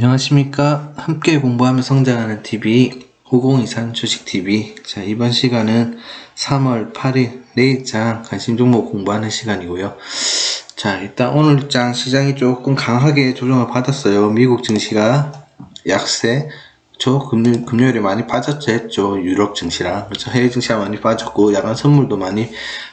안녕하십니까. 함께 공부하며 성장하는 TV, 5023 주식TV. 자, 이번 시간은 3월 8일, 내일장 관심 종목 공부하는 시간이고요. 자, 일단 오늘 장 시장이 조금 강하게 조정을 받았어요. 미국 증시가 약세, 저 금요, 금요일에 많이 빠졌죠 했죠. 유럽 증시랑. 그렇죠. 해외 증시가 많이 빠졌고, 야간 선물도 많이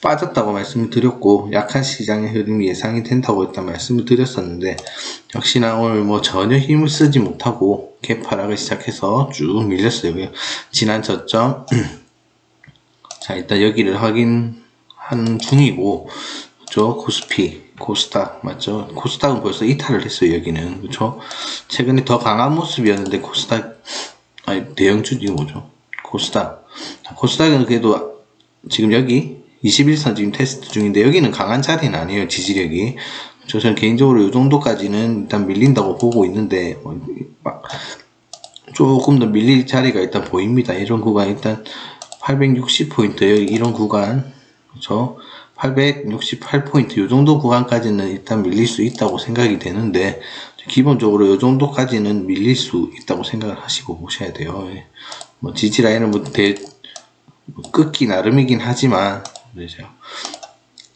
빠졌다고 말씀을 드렸고, 약한 시장의 흐름이 예상이 된다고 일단 말씀을 드렸었는데, 역시나 오늘 뭐 전혀 힘을 쓰지 못하고, 개파락을 시작해서 쭉 밀렸어요. 지난 저점. 자, 일단 여기를 확인한 중이고, 그죠? 코스피, 코스닥, 맞죠? 코스닥은 벌써 이탈을 했어요, 여기는. 그쵸? 최근에 더 강한 모습이었는데, 코스닥, 아니, 대형주지 뭐죠? 코스닥. 자, 코스닥은 그래도 지금 여기 21선 지금 테스트 중인데, 여기는 강한 자리는 아니에요, 지지력이. 저 저는 개인적으로 이 정도까지는 일단 밀린다고 보고 있는데, 뭐, 막, 조금 더 밀릴 자리가 일단 보입니다. 이런 구간 일단 860포인트 여기 이런 구간 그렇죠? 868포인트 이 정도 구간까지는 일단 밀릴 수 있다고 생각이 되는데 기본적으로 이 정도까지는 밀릴 수 있다고 생각을 하시고 보셔야 돼요. 예. 뭐 지지 라인은 뭐 대, 뭐 끊기 나름이긴 하지만 그죠?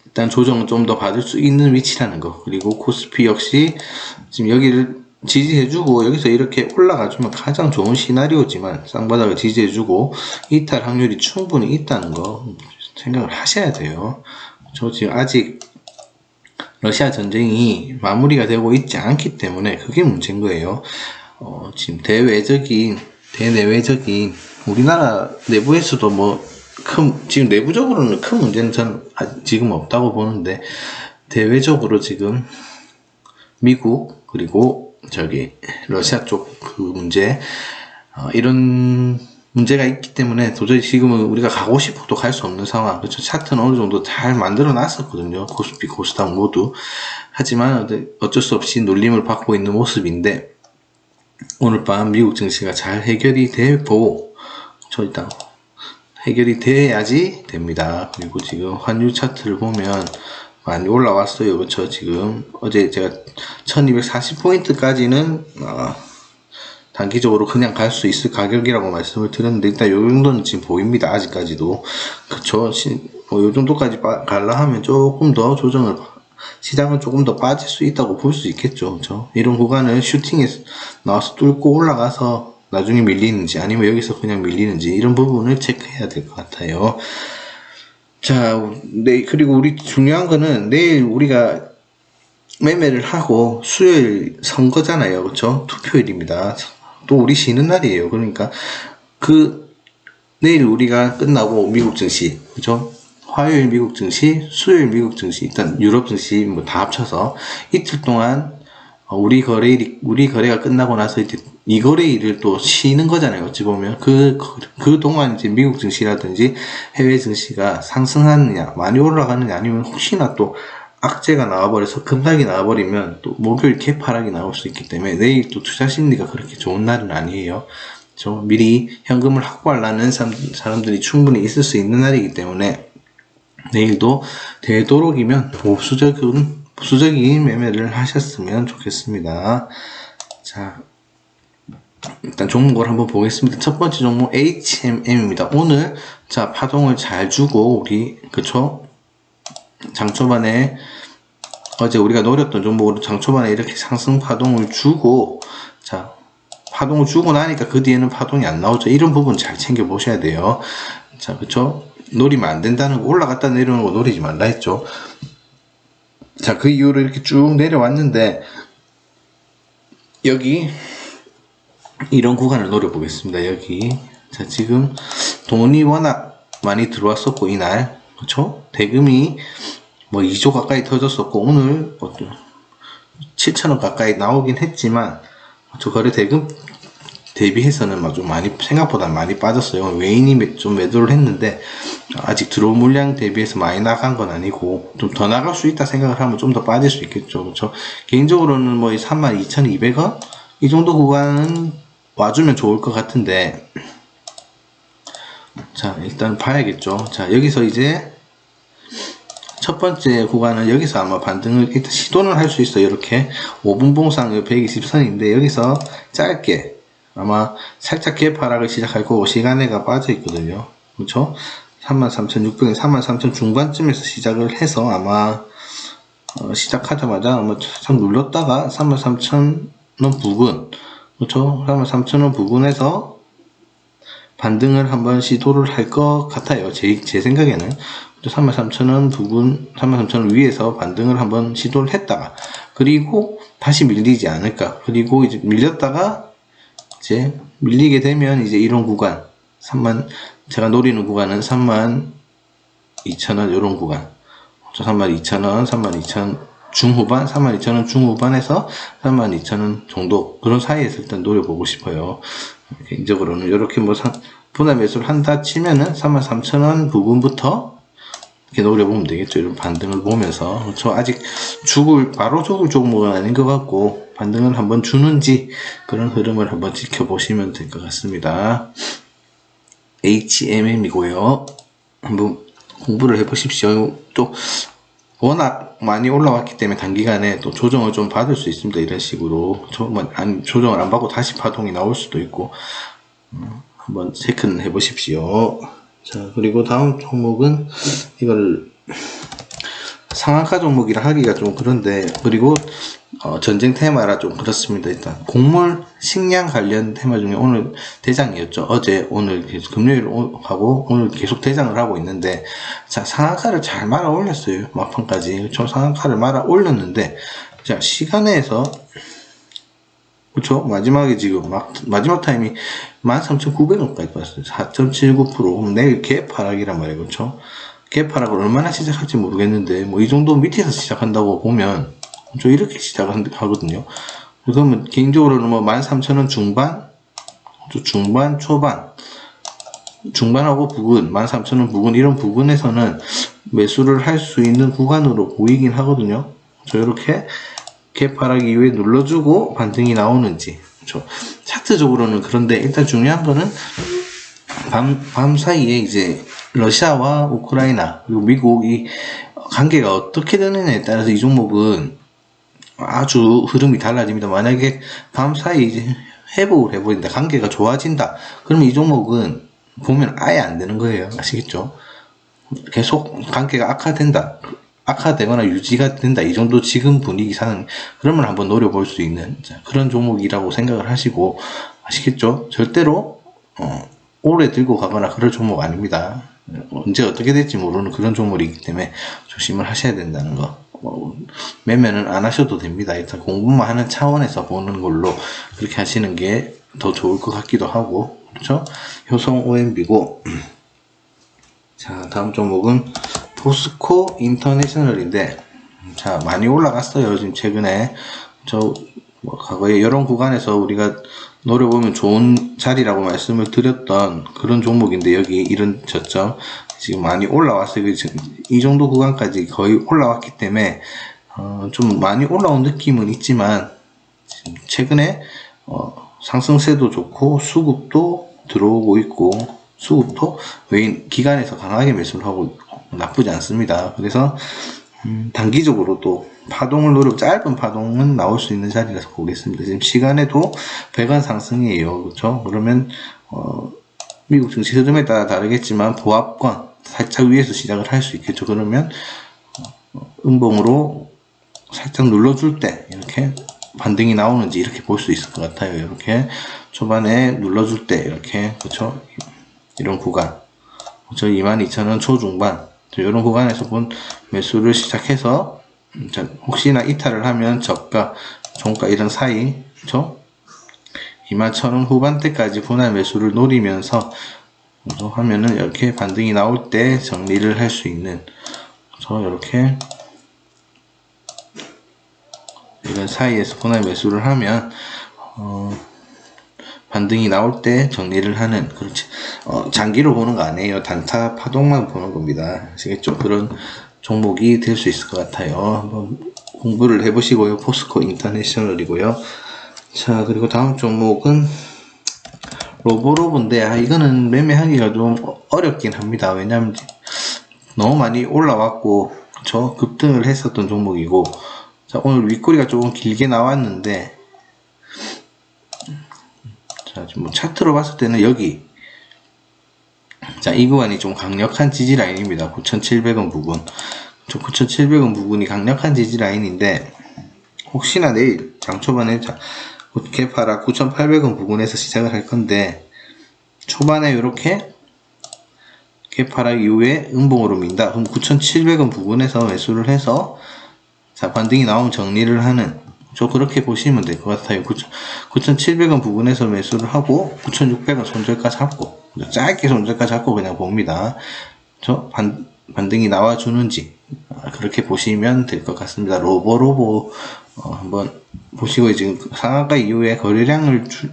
일단 조정은 좀 더 받을 수 있는 위치라는 거 그리고 코스피 역시 지금 여기를 지지해주고 여기서 이렇게 올라가주면 가장 좋은 시나리오지만 쌍바닥을 지지해주고 이탈 확률이 충분히 있다는 거 생각을 하셔야 돼요. 저 지금 아직 러시아 전쟁이 마무리가 되고 있지 않기 때문에 그게 문제인 거예요. 어, 지금 대외적인 대내외적인 우리나라 내부에서도 뭐 큰 지금 내부적으로는 큰 문제는 전 아직 지금 없다고 보는데 대외적으로 지금 미국 그리고 저기 러시아 쪽 그 문제 어, 이런 문제가 있기 때문에 도저히 지금은 우리가 가고 싶어도 갈 수 없는 상황. 그렇죠? 차트는 어느 정도 잘 만들어 놨었거든요. 코스피 코스닥 모두. 하지만 어쩔 수 없이 놀림을 받고 있는 모습인데 오늘 밤 미국 증시가 잘 해결이 되고 저 일단 해결이 돼야지 됩니다. 그리고 지금 환율 차트를 보면 많이 올라왔어요. 그렇죠? 지금 어제 제가 1240포인트까지는 어, 단기적으로 그냥 갈 수 있을 가격이라고 말씀을 드렸는데 일단 요 정도는 지금 보입니다. 아직까지도 그쵸? 뭐, 요 정도까지 갈라 하면 조금 더 조정을 시장은 조금 더 빠질 수 있다고 볼 수 있겠죠. 그쵸? 이런 구간을 슈팅에서 나와서 뚫고 올라가서 나중에 밀리는지 아니면 여기서 그냥 밀리는지 이런 부분을 체크해야 될 것 같아요. 자, 네, 그리고 우리 중요한 거는 내일 우리가 매매를 하고 수요일 선거잖아요. 그쵸? 투표일입니다. 또 우리 쉬는 날이에요. 그러니까 그 내일 우리가 끝나고 미국 증시, 그죠? 화요일 미국 증시, 수요일 미국 증시, 일단 유럽 증시 뭐 다 합쳐서 이틀 동안 우리 거래 우리 거래가 끝나고 나서 이제 이 거래일을 또 쉬는 거잖아요. 어찌 보면 그, 그 동안 이제 미국 증시라든지 해외 증시가 상승하느냐, 많이 올라가느냐, 아니면 혹시나 또 악재가 나와버려서 급락이 나와버리면 또 목요일 개파락이 나올 수 있기 때문에 내일 또 투자 심리가 그렇게 좋은 날은 아니에요. 저 미리 현금을 확보하려는 사람들이 충분히 있을 수 있는 날이기 때문에 내일도 되도록이면 보수적인 보수적인 매매를 하셨으면 좋겠습니다. 자, 일단 종목을 한번 보겠습니다. 첫 번째 종목 HMM입니다. 오늘 자 파동을 잘 주고 우리 그쵸? 장초반에 어제 우리가 노렸던 종목으로 장초반에 이렇게 상승 파동을 주고 자 파동을 주고 나니까 그 뒤에는 파동이 안 나오죠. 이런 부분 잘 챙겨 보셔야 돼요. 자 그쵸? 노리면 안 된다는 거 올라갔다 내려오는 거 노리지 말라 했죠. 자 그 이후로 이렇게 쭉 내려왔는데 여기 이런 구간을 노려보겠습니다. 여기 자 지금 돈이 워낙 많이 들어왔었고 이날 그쵸? 대금이 뭐 2조 가까이 터졌었고 오늘 7천원 가까이 나오긴 했지만 저 거래 대금 대비해서는 좀 많이 생각보다 많이 빠졌어요. 외인이 좀 매도를 했는데 아직 들어온 물량 대비해서 많이 나간 건 아니고 좀 더 나갈 수 있다 생각을 하면 좀 더 빠질 수 있겠죠. 그렇죠? 개인적으로는 뭐 32,200원 이 정도 구간은 와주면 좋을 것 같은데 자 일단 봐야겠죠 자 여기서 이제 첫 번째 구간은 여기서 아마 반등을 일단 시도는 할 수 있어요. 이렇게 5분 봉상 120선인데 여기서 짧게 아마 살짝 개파락을 시작할 거고 시간에가 빠져 있거든요. 그렇죠? 33,600에 33,000 중반쯤에서 시작을 해서 아마 어, 시작하자마자 아마 참 눌렀다가 33,000원 부근 그렇죠? 33,000원 부근에서 반등을 한번 시도를 할 것 같아요. 제, 제 생각에는. 33,000원 부분, 33,000원 위에서 반등을 한번 시도를 했다가, 그리고 다시 밀리지 않을까. 그리고 이제 밀렸다가, 이제 밀리게 되면 이제 이런 구간, 3만, 제가 노리는 구간은 3만 2천원 이런 구간. 32,000원, 32,000원 중후반, 32,000원 중후반에서 32,000원 정도 그런 사이에서 일단 노려보고 싶어요. 개인적으로는 이렇게 뭐 상, 분할 매수를 한다 치면은 33,000원 부분부터 이렇게 노려보면 되겠죠. 이런 반등을 보면서 저 아직 죽을 바로 죽을 종목은 아닌 것 같고 반등을 한번 주는지 그런 흐름을 한번 지켜보시면 될 것 같습니다. HMM이고요. 한번 공부를 해보십시오. 또 워낙 많이 올라왔기 때문에 단기간에 또 조정을 좀 받을 수 있습니다. 이런 식으로 조정을 안 받고 다시 파동이 나올 수도 있고 음, 한번 체크는 해보십시오. 자 그리고 다음 종목은 이걸 상한가 종목이라 하기가 좀 그런데 그리고 어, 전쟁 테마라 좀 그렇습니다. 일단 곡물 식량 관련 테마 중에 오늘 대장이었죠. 어제 오늘 계속 금요일 오- 하고 오늘 계속 대장을 하고 있는데 자 상한가를 잘 말아 올렸어요. 막판까지 저 상한가를 말아 올렸는데 자 시간에서 그쵸 마지막에 지금 막 마지막 타임이 13,900원까지 왔어요. 4.79% 그럼 내일 개파락이란 말이에요. 그쵸 개파락을 얼마나 시작할지 모르겠는데 뭐 이 정도 밑에서 시작한다고 보면 저 이렇게 시작하거든요. 그러면 개인적으로는 뭐 13,000원 중반, 또 중반, 초반, 중반하고 부근, 13,000원 부근 이런 부근에서는 매수를 할 수 있는 구간으로 보이긴 하거든요. 저 이렇게 개파락 이후에 눌러주고 반등이 나오는지. 저 차트적으로는 그런데 일단 중요한 거는 밤, 밤 사이에 이제 러시아와 우크라이나 그리고 미국이 관계가 어떻게 되느냐에 따라서 이 종목은 아주 흐름이 달라집니다. 만약에 밤 사이 이제 회복을 해버린다, 관계가 좋아진다, 그러면 이 종목은 보면 아예 안 되는 거예요. 아시겠죠? 계속 관계가 악화된다, 악화되거나 유지가 된다, 이 정도 지금 분위기 상은 그러면 한번 노려볼 수 있는 자, 그런 종목이라고 생각을 하시고 아시겠죠? 절대로 어, 오래 들고 가거나 그럴 종목 아닙니다. 언제 어떻게 될지 모르는 그런 종목이기 때문에 조심을 하셔야 된다는 거. 뭐, 매매는 안 하셔도 됩니다. 일단 공부만 하는 차원에서 보는 걸로 그렇게 하시는 게 더 좋을 것 같기도 하고, 그렇죠? 효성 OMB고, 자, 다음 종목은 포스코 인터내셔널인데, 자, 많이 올라갔어요. 지금 최근에. 저, 뭐, 과거에 이런 구간에서 우리가 노려보면 좋은 자리라고 말씀을 드렸던 그런 종목인데, 여기 이런 저점, 지금 많이 올라왔어요. 이 정도 구간까지 거의 올라왔기 때문에, 어, 좀 많이 올라온 느낌은 있지만, 최근에, 어, 상승세도 좋고, 수급도 들어오고 있고, 수급도 외인 기관에서 강하게 매수를 하고 나쁘지 않습니다. 그래서, 음, 단기적으로 또 파동을 노려 짧은 파동은 나올 수 있는 자리라서 보겠습니다. 지금 시간에도 배관 상승이에요. 그렇죠? 그러면 어, 미국 증시 흐름에 따라 다르겠지만 보합권 살짝 위에서 시작을 할 수 있겠죠. 그러면 어, 음봉으로 살짝 눌러줄 때 이렇게 반등이 나오는지 이렇게 볼 수 있을 것 같아요. 이렇게 초반에 눌러줄 때 이렇게 그렇죠? 이런 구간 저 22,000원 초중반 이런 구간에서 본 매수를 시작해서 혹시나 이탈을 하면 저가, 종가 이런 사이 그쵸? 21,000원 후반대까지 분할 매수를 노리면서 그래서 하면은 이렇게 반등이 나올 때 정리를 할 수 있는. 그래서 이렇게 이런 사이에서 분할 매수를 하면 어, 반등이 나올 때 정리를 하는 그렇지 어, 장기로 보는 거 아니에요. 단타 파동만 보는 겁니다. 아시겠죠? 그런 종목이 될 수 있을 것 같아요. 한번 공부를 해보시고요. 포스코 인터내셔널이고요. 자 그리고 다음 종목은 로보로브인데 아 이거는 매매하기가 좀 어렵긴 합니다 왜냐면 너무 많이 올라왔고 그쵸? 급등을 했었던 종목이고, 자, 오늘 윗꼬리가 조금 길게 나왔는데, 자, 지금 뭐 차트로 봤을 때는 여기, 자, 이 구간이 좀 강력한 지지 라인입니다. 9,700원 부근. 저 9,700원 부근이 강력한 지지 라인인데, 혹시나 내일 장 초반에 자, 개파라 9,800원 부근에서 시작을 할 건데, 초반에 이렇게 개파락 이후에 음봉으로 민다. 그럼 9,700원 부근에서 매수를 해서 자 반등이 나오면 정리를 하는 저 그렇게 보시면 될 것 같아요. 9,700원 부근에서 매수를 하고 9,600원 손절가 잡고 짧게 손절가 잡고 그냥 봅니다. 저 반, 반등이 나와주는지 아, 그렇게 보시면 될 것 같습니다. 로보로보 어, 한번 보시고 지금 상한가 이후에 거래량을 줄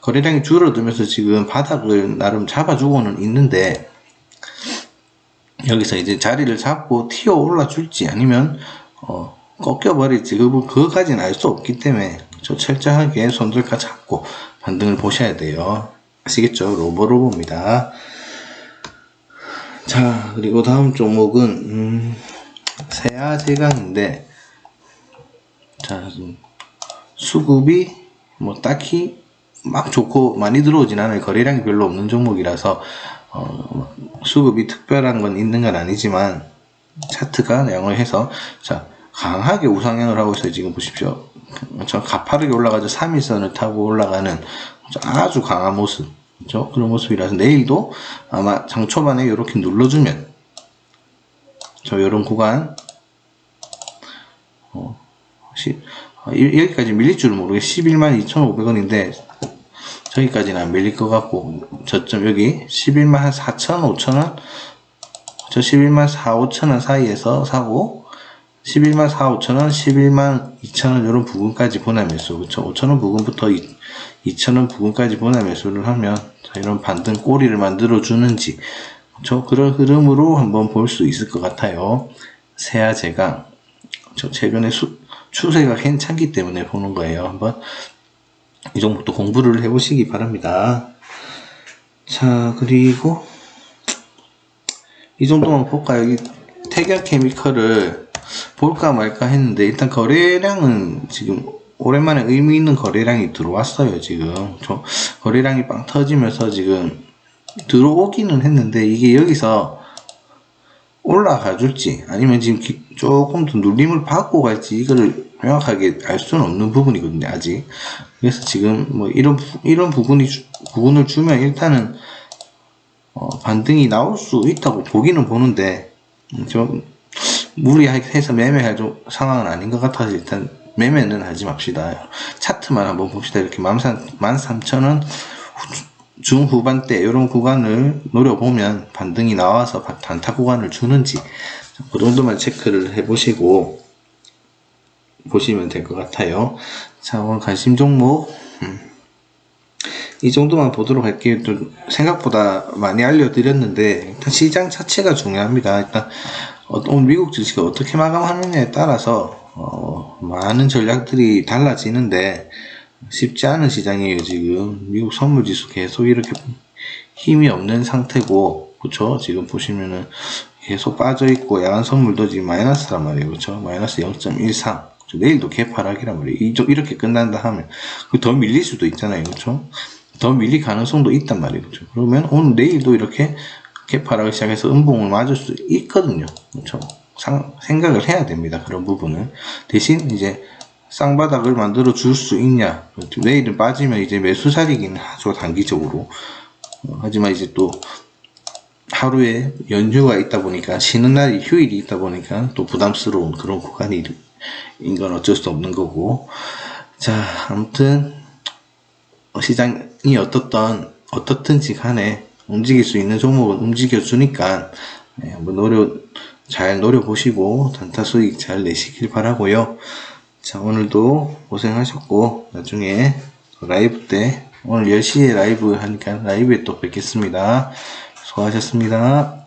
거래량이 줄어들면서 지금 바닥을 나름 잡아주고는 있는데 여기서 이제 자리를 잡고 튀어 올라 줄지 아니면 어, 꺾여 버릴지 그 그거까지는 알 수 없기 때문에 저 철저하게 손들까 잡고 반등을 보셔야 돼요. 아시겠죠? 로보로보입니다. 자 그리고 다음 종목은 음, 세아제강인데 자 수급이 뭐 딱히 막 좋고 많이 들어오진 않아요. 거래량이 별로 없는 종목이라서 어, 수급이 특별한 건 있는 건 아니지만 차트가 양호해서 자 강하게 우상향을 하고 있어요. 지금 보십시오. 저 가파르게 올라가죠. 3일선을 타고 올라가는 아주 강한 모습. 그죠? 그런 모습이라서 내일도 아마 장 초반에 이렇게 눌러주면 저 요런 구간 어, 혹 시 어, 이- 여기까지 밀릴 줄은 모르겠 11만 2,500원인데 저기까지는 안 밀릴 것 같고 저점 여기 11만 한 4천 5천원? 저 11만 4, 5천원 사이에서 사고 11만 4, 5천원 11만 2천원 이런 부분까지 보내 매수. 그쵸? 5천원 부분부터 2, 2천원 부분까지 보내 매수를 하면 자, 이런 반등 꼬리를 만들어 주는지 저 그런 흐름으로 한번 볼 수 있을 것 같아요. 세아제가 저 최근에 수, 추세가 괜찮기 때문에 보는 거예요 한번 이 정도도 공부를 해보시기 바랍니다. 자, 그리고 이 정도만 볼까요? 이 태경 케미컬을 볼까 말까 했는데 일단 거래량은 지금 오랜만에 의미 있는 거래량이 들어왔어요. 지금 저 거래량이 빵 터지면서 지금 들어오기는 했는데 이게 여기서 올라가 줄지 아니면 지금 기- 조금 더 눌림을 받고 갈지 이거를 명확하게 알 수는 없는 부분이거든요 아직. 그래서 지금 뭐 이런 부- 이런 부분이 주- 부분을 주면 일단은 어, 반등이 나올 수 있다고 보기는 보는데 음, 좀 무리해서 매매할 좀 상황은 아닌 것 같아서 일단 매매는 하지 맙시다. 차트만 한번 봅시다. 이렇게 13,000원 중후반대 이런 구간을 노려보면 반등이 나와서 바- 단타 구간을 주는지 그 정도만 체크를 해보시고 보시면 될 것 같아요. 자 오늘 관심 종목 음, 이 정도만 보도록 할게요. 좀 생각보다 많이 알려드렸는데 일단 시장 자체가 중요합니다. 일단 어, 오늘 미국 주식을 어떻게 마감하느냐에 따라서 어, 많은 전략들이 달라지는데 쉽지 않은 시장이에요 지금. 미국 선물 지수 계속 이렇게 힘이 없는 상태고 그쵸? 지금 보시면은 계속 빠져 있고 야간 선물도 지금 마이너스란 말이에요 그쵸? 마이너스 0.13 내일도 개파락이란 말이에요. 이- 이렇게 끝난다 하면 그더 밀릴 수도 있잖아요 그쵸? 더 밀릴 가능성도 있단 말이에요 그쵸? 그러면 오늘 내일도 이렇게 개파락을 시작해서 음봉을 맞을 수 있거든요 그쵸? 상- 생각을 해야 됩니다 그런 부분은. 대신 이제 쌍바닥을 만들어 줄 수 있냐? 내일은 빠지면 이제 매수 자리긴 하죠 단기적으로. 어, 하지만 이제 또 하루에 연휴가 있다 보니까 쉬는 날이 휴일이 있다 보니까 또 부담스러운 그런 구간이 인건 어쩔 수 없는 거고. 자 아무튼 어, 시장이 어떻던 어떻든지 간에 움직일 수 있는 종목은 움직여 주니까 네, 한번 노려 잘 노려 보시고 단타 수익 잘 내시길 바라고요. 자 오늘도 고생하셨고 나중에 라이브 때 오늘 10시에 라이브 하니까 라이브에 또 뵙겠습니다. 수고하셨습니다.